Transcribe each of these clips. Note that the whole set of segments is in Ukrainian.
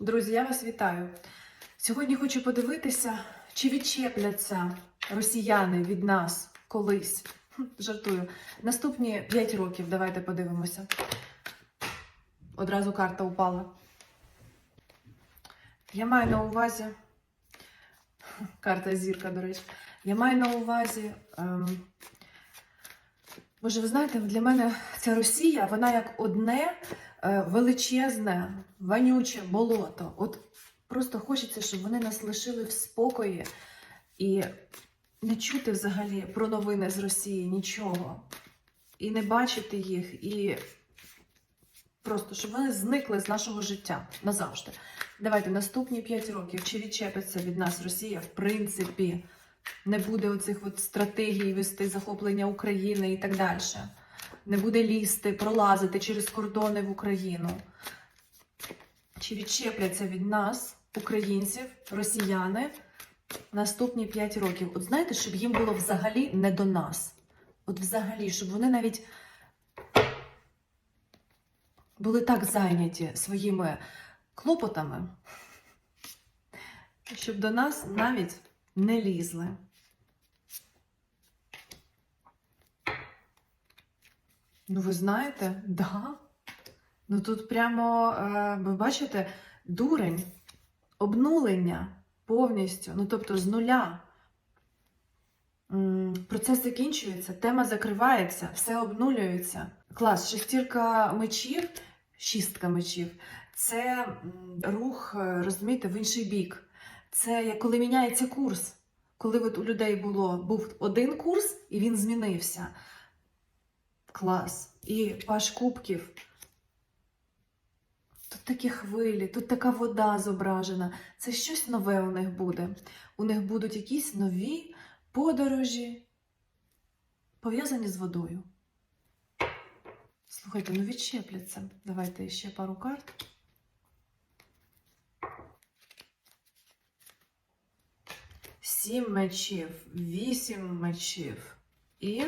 Друзі, я вас вітаю. Сьогодні хочу подивитися, чи відчепляться росіяни від нас колись. Жартую. Наступні 5 років. Давайте подивимося. Одразу карта упала. Я маю на увазі. Карта зірка, до речі. Я маю на увазі. Ем... Боже, ви знаєте, для мене ця Росія, вона як одне величезне, вонюче болото. От просто хочеться, щоб вони нас лишили в спокої і не чути взагалі про новини з Росії нічого. І не бачити їх, і просто щоб вони зникли з нашого життя назавжди. Давайте наступні 5 років, чи відчепиться від нас Росія, в принципі, не буде оцих от стратегій вести захоплення України і так далі. Не буде лізти, пролазити через кордони в Україну. Чи відчепляться від нас, українців, росіяни, наступні 5 років? От знаєте, щоб їм було взагалі не до нас. От взагалі, щоб вони навіть були так зайняті своїми клопотами, щоб до нас навіть не лізли. Ну, ви знаєте, да. Ну тут прямо, е, ви бачите, дурень, обнулення повністю, ну тобто з нуля. Процес закінчується, тема закривається, все обнулюється. Клас, шестірка мечів, шістка мечів це рух, е, розумієте, в інший бік. Це коли міняється курс. Коли от у людей було, був один курс і він змінився. Клас. І паш кубків. Тут такі хвилі, тут така вода зображена. Це щось нове у них буде. У них будуть якісь нові подорожі, пов'язані з водою. Слухайте, ну відчепляться. Давайте ще пару карт. Сім мечів, вісім мечів і,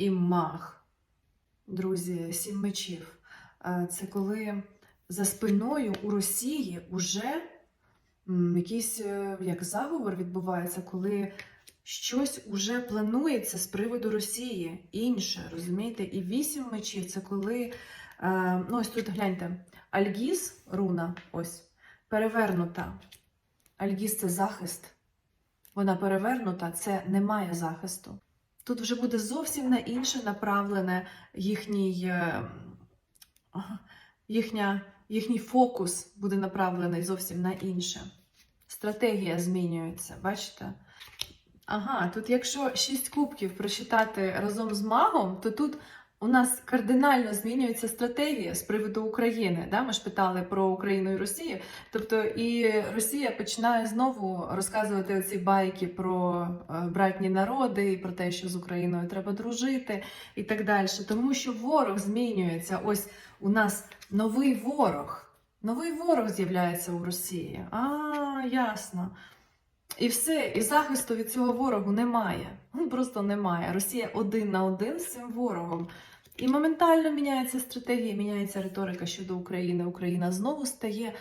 і мах. Друзі, сім мечів. Е, Це коли за спиною у Росії вже якийсь е, як заговор відбувається, коли щось уже планується з приводу Росії інше, розумієте? І вісім мечів це коли, е, ну ось тут гляньте, Альгіз, руна, ось, перевернута. Альгіз це захист. Вона перевернута, це немає захисту. Тут вже буде зовсім на інше направлене їхній, е, їхня, їхній фокус буде направлений зовсім на інше. Стратегія змінюється, бачите? Ага, тут якщо шість кубків прочитати разом з магом, то тут у нас кардинально змінюється стратегія з приводу України. Да? Ми ж питали про Україну і Росію. Тобто і Росія починає знову розказувати оці байки про е, братні народи, і про те, що з Україною треба дружити, і так далі. Тому що ворог змінюється. Ось у нас новий ворог. Новий ворог з'являється у Росії. А, ясно. І все, і захисту від цього ворогу немає. Ну, просто немає. Росія один на один з цим ворогом. І моментально міняється стратегія, міняється риторика щодо України. Україна знову стає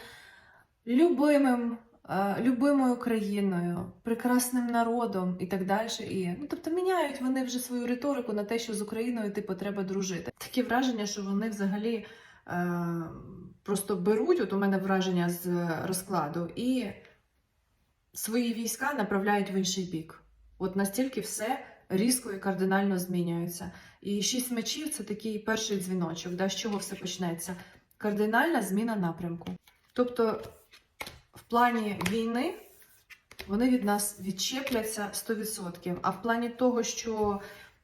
любимим, е, любимою країною, прекрасним народом і так далі. І, ну, тобто міняють вони вже свою риторику на те, що з Україною типу треба дружити. Таке враження, що вони взагалі е, просто беруть, от у мене враження з розкладу, і свої війська направляють в інший бік. От настільки все різко і кардинально змінюється. І шість мечів це такий перший дзвіночок, да, з чого все почнеться. Кардинальна зміна напрямку. Тобто, в плані війни вони від нас відчепляться 100%. А в плані того, що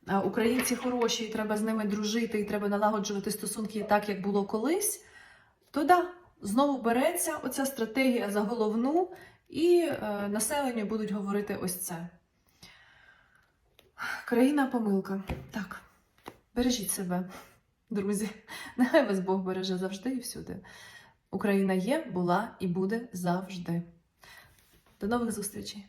е, українці хороші, і треба з ними дружити, і треба налагоджувати стосунки так, як було колись, то да, знову береться оця стратегія за головну, і е, населенню будуть говорити ось це. Країна помилка. Так, бережіть себе, друзі. Нехай вас Бог береже завжди і всюди. Україна є, була і буде завжди. До нових зустрічей!